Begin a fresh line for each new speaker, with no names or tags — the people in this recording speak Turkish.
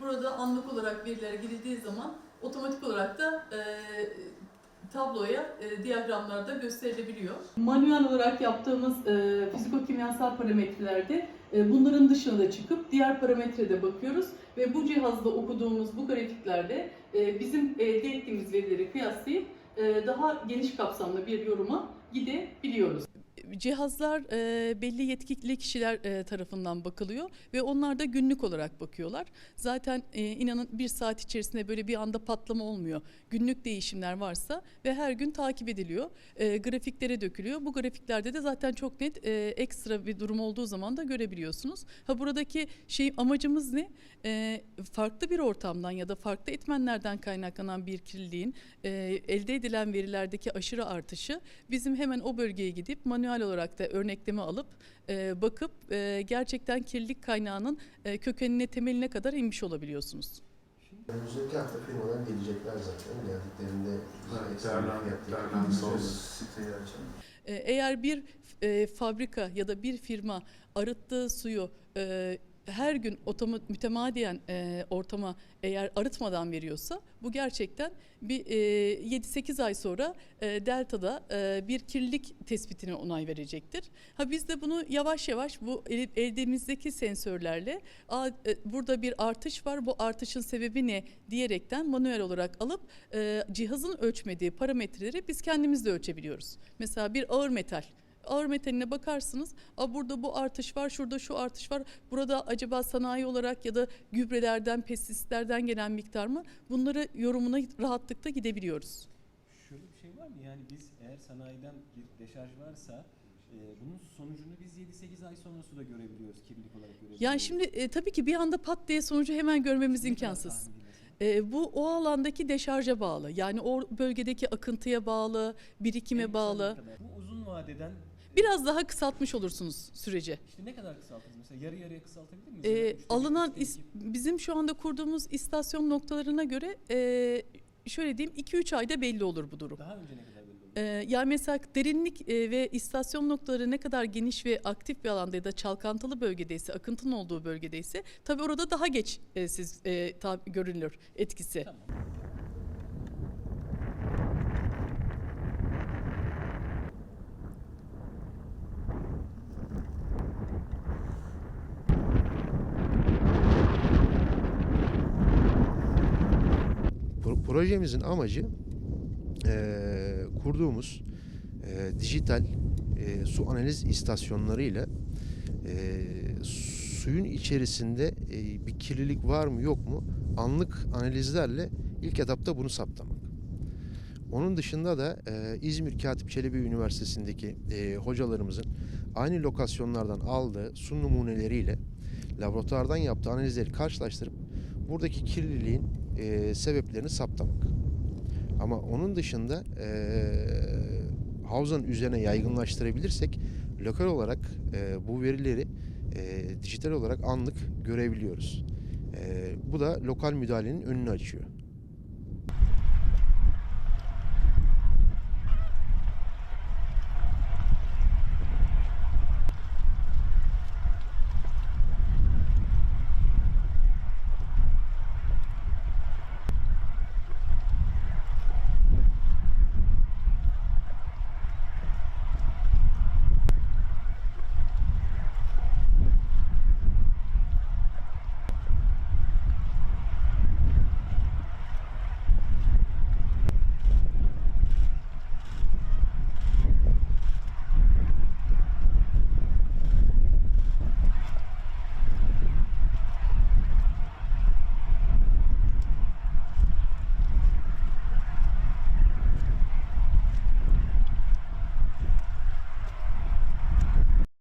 burada anlık olarak veriler girildiği zaman otomatik olarak da e, tabloya e, diyagramlarda gösterilebiliyor. Manuel olarak yaptığımız e, fiziko-kimyasal parametrelerde e, bunların dışına da çıkıp diğer parametrede bakıyoruz ve bu cihazda okuduğumuz bu grafiklerde e, bizim elde ettiğimiz verileri kıyaslayıp e, daha geniş kapsamlı bir yoruma gidebiliyoruz. Cihazlar e, belli yetkili kişiler e, tarafından bakılıyor ve onlar da günlük olarak bakıyorlar. Zaten e, inanın bir saat içerisinde böyle bir anda patlama olmuyor. Günlük değişimler varsa ve her gün takip ediliyor. E, grafiklere dökülüyor. Bu grafiklerde de zaten çok net e, ekstra bir durum olduğu zaman da görebiliyorsunuz. Ha buradaki şey amacımız ne? E, farklı bir ortamdan ya da farklı etmenlerden kaynaklanan bir kirliliğin e, elde edilen verilerdeki aşırı artışı bizim hemen o bölgeye gidip manuel olarak da örnekleme alıp e, bakıp e, gerçekten kirlilik kaynağının e, kökenine temeline kadar inmiş olabiliyorsunuz.
Önümüzdeki hafta firmalar gelecekler zaten. Geldiklerinde.
E, Eğer bir e, fabrika ya da bir firma arıttığı suyu e, her gün mütemadiyen e, ortama eğer arıtmadan veriyorsa bu gerçekten bir e, 7-8 ay sonra e, deltada e, bir kirlilik tespitine onay verecektir. Ha biz de bunu yavaş yavaş bu el- eldemizdeki sensörlerle "Aa, e, burada bir artış var bu artışın sebebi ne diyerekten manuel olarak alıp e, cihazın ölçmediği parametreleri biz kendimiz de ölçebiliyoruz. Mesela bir ağır metal ağır metaline bakarsınız. Aa, burada bu artış var, şurada şu artış var. Burada acaba sanayi olarak ya da gübrelerden, pestisitlerden gelen miktar mı? Bunları yorumuna rahatlıkla gidebiliyoruz.
Şöyle bir şey var mı? Yani biz eğer sanayiden bir deşarj varsa e, bunun sonucunu biz 7-8 ay sonrası da görebiliyoruz, kirlilik olarak görebiliyoruz.
Yani şimdi e, tabii ki bir anda pat diye sonucu hemen görmemiz imkansız. E, bu o alandaki deşarja bağlı. Yani o bölgedeki akıntıya bağlı, birikime
kısa
bağlı.
Bu uzun vadeden
Biraz daha kısaltmış olursunuz süreci.
işte ne kadar kısaltırız? Mesela yarı yarıya kısaltabilir miyiz?
Ee,
üçte
alınan is- bizim şu anda kurduğumuz istasyon noktalarına göre e, şöyle diyeyim 2-3 ayda belli olur bu durum.
daha önce ne kadar belli olur?
Ee, yani mesela derinlik e, ve istasyon noktaları ne kadar geniş ve aktif bir alanda ya da çalkantılı bölgedeyse, akıntının olduğu bölgedeyse tabii orada daha geç e, siz e, ta- görünür etkisi.
Tamam.
Projemizin amacı eee, kurduğumuz eee, dijital eee, su analiz istasyonlarıyla eee, suyun içerisinde eee, bir kirlilik var mı yok mu anlık analizlerle ilk etapta bunu saptamak. Onun dışında da eee, İzmir Katip Çelebi Üniversitesi'ndeki eee, hocalarımızın aynı lokasyonlardan aldığı su numuneleriyle laboratuvardan yaptığı analizleri karşılaştırıp buradaki kirliliğin eee, sebeplerini saptamak. Ama onun dışında eee havzanın üzerine yaygınlaştırabilirsek lokal olarak eee, bu verileri eee, dijital olarak anlık görebiliyoruz. Eee, bu da lokal müdahalenin önünü açıyor.